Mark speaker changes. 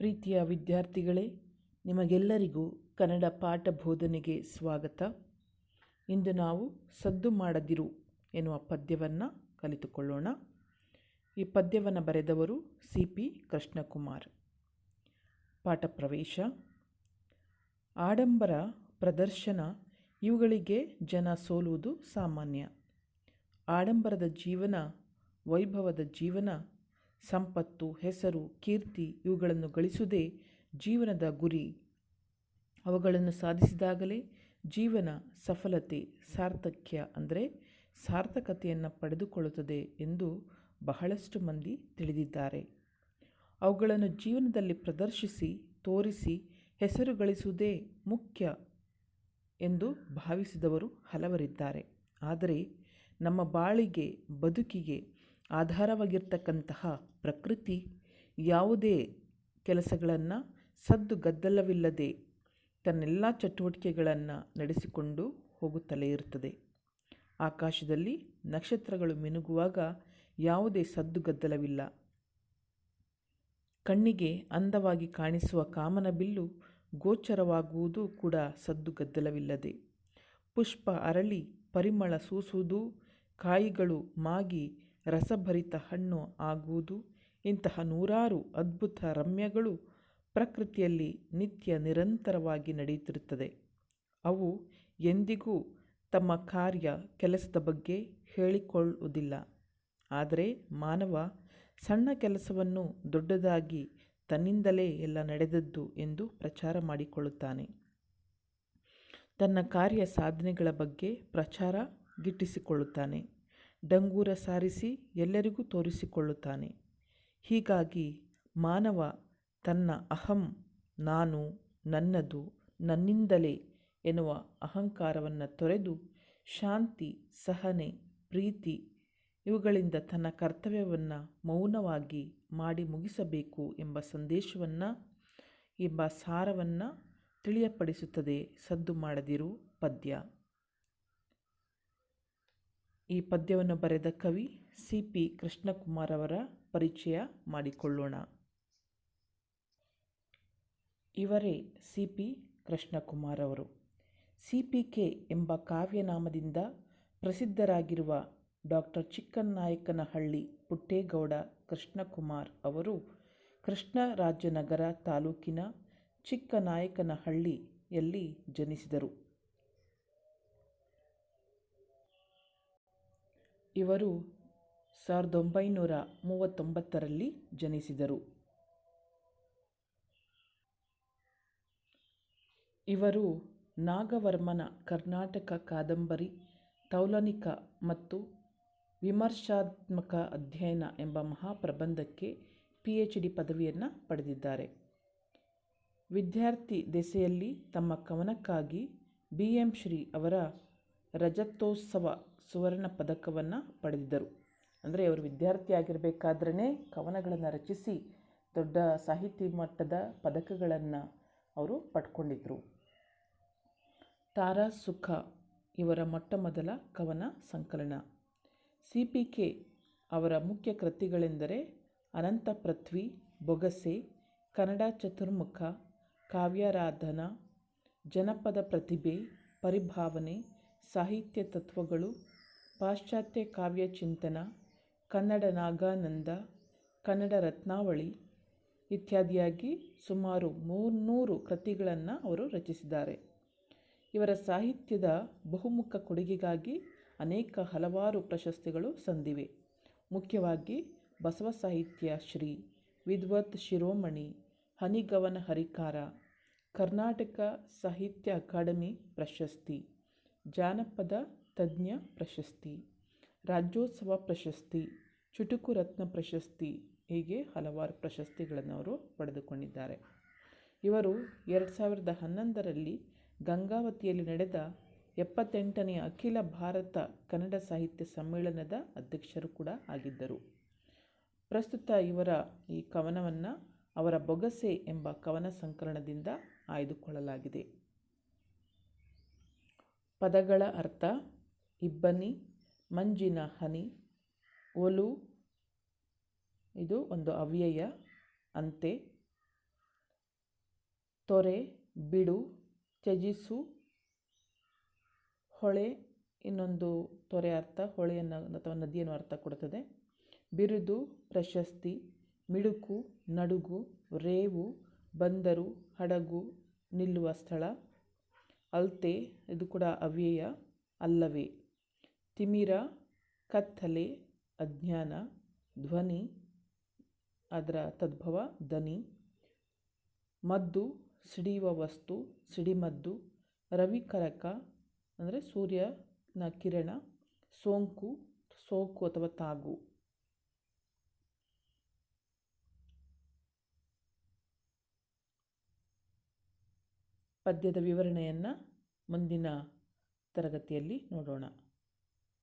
Speaker 1: ಪ್ರೀತಿಯ ವಿದ್ಯಾರ್ಥಿಗಳೇ, ನಿಮಗೆಲ್ಲರಿಗೂ ಕನ್ನಡ ಪಾಠ ಬೋಧನೆಗೆ ಸ್ವಾಗತ. ಇಂದು ನಾವು ಸದ್ದು ಮಾಡದಿರು ಎನ್ನುವ ಪದ್ಯವನ್ನು ಕಲಿತುಕೊಳ್ಳೋಣ. ಈ ಪದ್ಯವನ್ನು ಬರೆದವರು ಸಿ ಪಿ ಕೃಷ್ಣಕುಮಾರ್. ಪಾಠ ಪ್ರವೇಶ. ಆಡಂಬರ ಪ್ರದರ್ಶನ, ಇವುಗಳಿಗೆ ಜನ ಸೋಲುವುದು ಸಾಮಾನ್ಯ. ಆಡಂಬರದ ಜೀವನ, ವೈಭವದ ಜೀವನ ಸಂಪತ್ತು, ಹೆಸರು, ಕೀರ್ತಿ ಇವುಗಳನ್ನು ಗಳಿಸುವುದೇ ಜೀವನದ ಗುರಿ. ಅವುಗಳನ್ನು ಸಾಧಿಸಿದಾಗಲೇ ಜೀವನ ಸಫಲತೆ, ಸಾರ್ಥಕ್ಯ ಅಂದರೆ ಸಾರ್ಥಕತೆಯನ್ನು ಪಡೆದುಕೊಳ್ಳುತ್ತದೆ ಎಂದು ಬಹಳಷ್ಟು ಮಂದಿ ತಿಳಿದಿದ್ದಾರೆ. ಅವುಗಳನ್ನು ಜೀವನದಲ್ಲಿ ಪ್ರದರ್ಶಿಸಿ, ತೋರಿಸಿ, ಹೆಸರು ಗಳಿಸುವುದೇ ಮುಖ್ಯ ಎಂದು ಭಾವಿಸಿದವರು ಹಲವರಿದ್ದಾರೆ. ಆದರೆ ನಮ್ಮ ಬಾಳಿಗೆ, ಬದುಕಿಗೆ ಆಧಾರವಾಗಿರ್ತಕ್ಕಂತಹ ಪ್ರಕೃತಿ ಯಾವುದೇ ಕೆಲಸಗಳನ್ನು ಸದ್ದು ಗದ್ದಲವಿಲ್ಲದೆ ತನ್ನೆಲ್ಲ ಚಟುವಟಿಕೆಗಳನ್ನು ನಡೆಸಿಕೊಂಡು ಹೋಗುತ್ತಲೇ ಇರುತ್ತದೆ ಆಕಾಶದಲ್ಲಿ ನಕ್ಷತ್ರಗಳು ಮಿನುಗುವಾಗ ಯಾವುದೇ ಸದ್ದು ಗದ್ದಲವಿಲ್ಲ. ಕಣ್ಣಿಗೆ ಅಂದವಾಗಿ ಕಾಣಿಸುವ ಕಾಮನಬಿಲ್ಲು ಗೋಚರವಾಗುವುದು ಕೂಡ ಸದ್ದು ಗದ್ದಲವಿಲ್ಲದೆ ಪುಷ್ಪ ಅರಳಿ ಪರಿಮಳ ಸೂಸುವುದು, ಕಾಯಿಗಳು ಮಾಗಿ ರಸಭರಿತ ಹಣ್ಣು ಆಗುವುದು. ಇಂತಹ ನೂರಾರು ಅದ್ಭುತ ರಮ್ಯಗಳು ಪ್ರಕೃತಿಯಲ್ಲಿ ನಿತ್ಯ ನಿರಂತರವಾಗಿ ನಡೆಯುತ್ತಿರುತ್ತದೆ. ಅವು ಎಂದಿಗೂ ತಮ್ಮ ಕಾರ್ಯ ಕೆಲಸದ ಬಗ್ಗೆ ಹೇಳಿಕೊಳ್ಳುವುದಿಲ್ಲ. ಆದರೆ ಮಾನವ ಸಣ್ಣ ಕೆಲಸವನ್ನು ದೊಡ್ಡದಾಗಿ ತನ್ನಿಂದಲೇ ಎಲ್ಲ ನಡೆದದ್ದು ಎಂದು ಪ್ರಚಾರ ಮಾಡಿಕೊಳ್ಳುತ್ತಾನೆ. ತನ್ನ ಕಾರ್ಯ ಸಾಧನೆಗಳ ಬಗ್ಗೆ ಪ್ರಚಾರ ಗಿಟ್ಟಿಸಿಕೊಳ್ಳುತ್ತಾನೆ. ಡಂಗೂರ ಸಾರಿಸಿ ಎಲ್ಲರಿಗೂ ತೋರಿಸಿಕೊಳ್ಳುತ್ತಾನೆ. ಹೀಗಾಗಿ ಮಾನವ ತನ್ನ ಅಹಂ, ನಾನು, ನನ್ನದು, ನನ್ನಿಂದಲೇ ಎನ್ನುವ ಅಹಂಕಾರವನ್ನು ತೊರೆದು ಶಾಂತಿ, ಸಹನೆ, ಪ್ರೀತಿ ಇವುಗಳಿಂದ ತನ್ನ ಕರ್ತವ್ಯವನ್ನು ಮೌನವಾಗಿ ಮಾಡಿ ಮುಗಿಸಬೇಕು ಎಂಬ ಸಂದೇಶವನ್ನು, ಎಂಬ ಸಾರವನ್ನು ತಿಳಿಯಪಡಿಸುತ್ತದೆ ಸದ್ದು ಮಾಡದಿರು ಪದ್ಯ. ಈ ಪದ್ಯವನ್ನು ಬರೆದ ಕವಿ ಸಿ ಪಿ ಕೃಷ್ಣಕುಮಾರ್ ಅವರ ಪರಿಚಯ ಮಾಡಿಕೊಳ್ಳೋಣ. ಇವರೇ ಸಿ ಪಿ ಕೃಷ್ಣಕುಮಾರ್ ಅವರು. ಸಿ ಪಿ ಕೆ ಎಂಬ ಕಾವ್ಯನಾಮದಿಂದ ಪ್ರಸಿದ್ಧರಾಗಿರುವ ಡಾಕ್ಟರ್ ಚಿಕ್ಕನಾಯಕನಹಳ್ಳಿ ಪುಟ್ಟೇಗೌಡ ಕೃಷ್ಣಕುಮಾರ್ ಅವರು ಕೃಷ್ಣರಾಜನಗರ ತಾಲೂಕಿನ ಚಿಕ್ಕನಾಯಕನಹಳ್ಳಿಯಲ್ಲಿ ಜನಿಸಿದರು. ಇವರು ಸಾವಿರದ ಒಂಬೈನೂರ ಮೂವತ್ತೊಂಬತ್ತರಲ್ಲಿ ಜನಿಸಿದರು. ಇವರು ನಾಗವರ್ಮನ ಕರ್ನಾಟಕ ಕಾದಂಬರಿ, ತೌಲನಿಕ ಮತ್ತು ವಿಮರ್ಶಾತ್ಮಕ ಅಧ್ಯಯನ ಎಂಬ ಮಹಾಪ್ರಬಂಧಕ್ಕೆ ಪಿ ಎಚ್ ಡಿ ಪದವಿಯನ್ನು ಪಡೆದಿದ್ದಾರೆ. ವಿದ್ಯಾರ್ಥಿ ದೆಸೆಯಲ್ಲಿ ತಮ್ಮ ಕವನಕ್ಕಾಗಿ ಬಿ ಎಂ ಶ್ರೀ ಅವರ ರಜತೋತ್ಸವ ಸುವರ್ಣ ಪದಕವನ್ನು ಪಡೆದಿದ್ದರು. ಅಂದರೆ ಅವರು ವಿದ್ಯಾರ್ಥಿ ಆಗಿರಬೇಕಾದ್ರೇ ಕವನಗಳನ್ನು ರಚಿಸಿ ದೊಡ್ಡ ಸಾಹಿತ್ಯ ಮಟ್ಟದ ಪದಕಗಳನ್ನು ಅವರು ಪಡ್ಕೊಂಡಿದ್ದರು ತಾರಾ ಸುಖ ಇವರ ಮೊಟ್ಟ ಮೊದಲ ಕವನ ಸಂಕಲನ. ಸಿ ಪಿ ಕೆ ಅವರ ಮುಖ್ಯ ಕೃತಿಗಳೆಂದರೆ ಅನಂತ ಪೃಥ್ವಿ, ಬೊಗಸೆ, ಕನ್ನಡ ಚತುರ್ಮುಖ, ಕಾವ್ಯಾರಾಧನಾ, ಜನಪದ ಪ್ರತಿಭೆ, ಪರಿಭಾವನೆ, ಸಾಹಿತ್ಯ ತತ್ವಗಳು ಪಾಶ್ಚಾತ್ಯ ಕಾವ್ಯ ಚಿಂತನ, ಕನ್ನಡ ನಾಗಾನಂದ, ಕನ್ನಡ ರತ್ನಾವಳಿ ಇತ್ಯಾದಿಯಾಗಿ ಸುಮಾರು ಮೂರ್ನೂರು ಕೃತಿಗಳನ್ನು ಅವರು ರಚಿಸಿದ್ದಾರೆ. ಇವರ ಸಾಹಿತ್ಯದ ಬಹುಮುಖ ಕೊಡುಗೆಗಾಗಿ ಅನೇಕ ಹಲವಾರು ಪ್ರಶಸ್ತಿಗಳು ಸಂದಿವೆ. ಮುಖ್ಯವಾಗಿ ಬಸವ ಸಾಹಿತ್ಯ ಶ್ರೀ ವಿದ್ವತ್ ಶಿರೋಮಣಿ, ಹನಿಗವನ ಹರಿಕಾರ, ಕರ್ನಾಟಕ ಸಾಹಿತ್ಯ ಅಕಾಡೆಮಿ ಪ್ರಶಸ್ತಿ, ಜಾನಪದ ತಜ್ಞ ಪ್ರಶಸ್ತಿ, ರಾಜ್ಯೋತ್ಸವ ಪ್ರಶಸ್ತಿ, ಚುಟುಕು ರತ್ನ ಪ್ರಶಸ್ತಿ ಹೀಗೆ ಹಲವಾರು ಪ್ರಶಸ್ತಿಗಳನ್ನು ಅವರು ಪಡೆದುಕೊಂಡಿದ್ದಾರೆ. ಇವರು ಎರಡು ಸಾವಿರದ ಹನ್ನೊಂದರಲ್ಲಿ ಗಂಗಾವತಿಯಲ್ಲಿ ನಡೆದ ಎಪ್ಪತ್ತೆಂಟನೆಯ ಅಖಿಲ ಭಾರತ ಕನ್ನಡ ಸಾಹಿತ್ಯ ಸಮ್ಮೇಳನದ ಅಧ್ಯಕ್ಷರು ಕೂಡ ಆಗಿದ್ದರು. ಪ್ರಸ್ತುತ ಇವರ ಈ ಕವನವನ್ನು ಅವರ ಬೊಗಸೆ ಎಂಬ ಕವನ ಸಂಕಲನದಿಂದ ಆಯ್ದುಕೊಳ್ಳಲಾಗಿದೆ. ಪದಗಳ ಅರ್ಥ ಇಬ್ಬನಿ, ಮಂಜಿನ ಹನಿ, ಒಲು, ಇದು ಒಂದು ಅವ್ಯಯ, ಅಂತೆ. ತೊರೆ, ಬಿಡು, ತ್ಯಜಿಸು, ಹೊಳೆ, ಇನ್ನೊಂದು ತೊರೆ ಅರ್ಥ, ಹೊಳೆಯನ್ನು ಅಥವಾ ನದಿಯನ್ನು ಅರ್ಥ ಕೊಡುತ್ತದೆ ಬಿರುದು, ಪ್ರಶಸ್ತಿ, ಮಿಡುಕು, ನಡುಗು, ರೇವು, ಬಂದರು, ಹಡಗು, ನಿಲ್ಲುವ ಸ್ಥಳ. ಅಲ್ತೆ, ಇದು ಕೂಡ ಅವ್ಯಯ, ಅಲ್ಲವೇ. ತಿಮಿರ, ಕತ್ತಲೆ, ಅಜ್ಞಾನ, ಧ್ವನಿ, ಅದರ ತದ್ಭವ ದನಿ ಮದ್ದು, ಸಿಡಿಯುವ ವಸ್ತು, ಸಿಡಿಮದ್ದು ರವಿಕರಕ ಅಂದರೆ ಸೂರ್ಯನ ಕಿರಣ, ಸೋಂಕು, ಸೋಕು ಅಥವಾ ತಾಗು. ಪದ್ಯದ ವಿವರಣೆಯನ್ನು ಮುಂದಿನ ತರಗತಿಯಲ್ಲಿ ನೋಡೋಣ.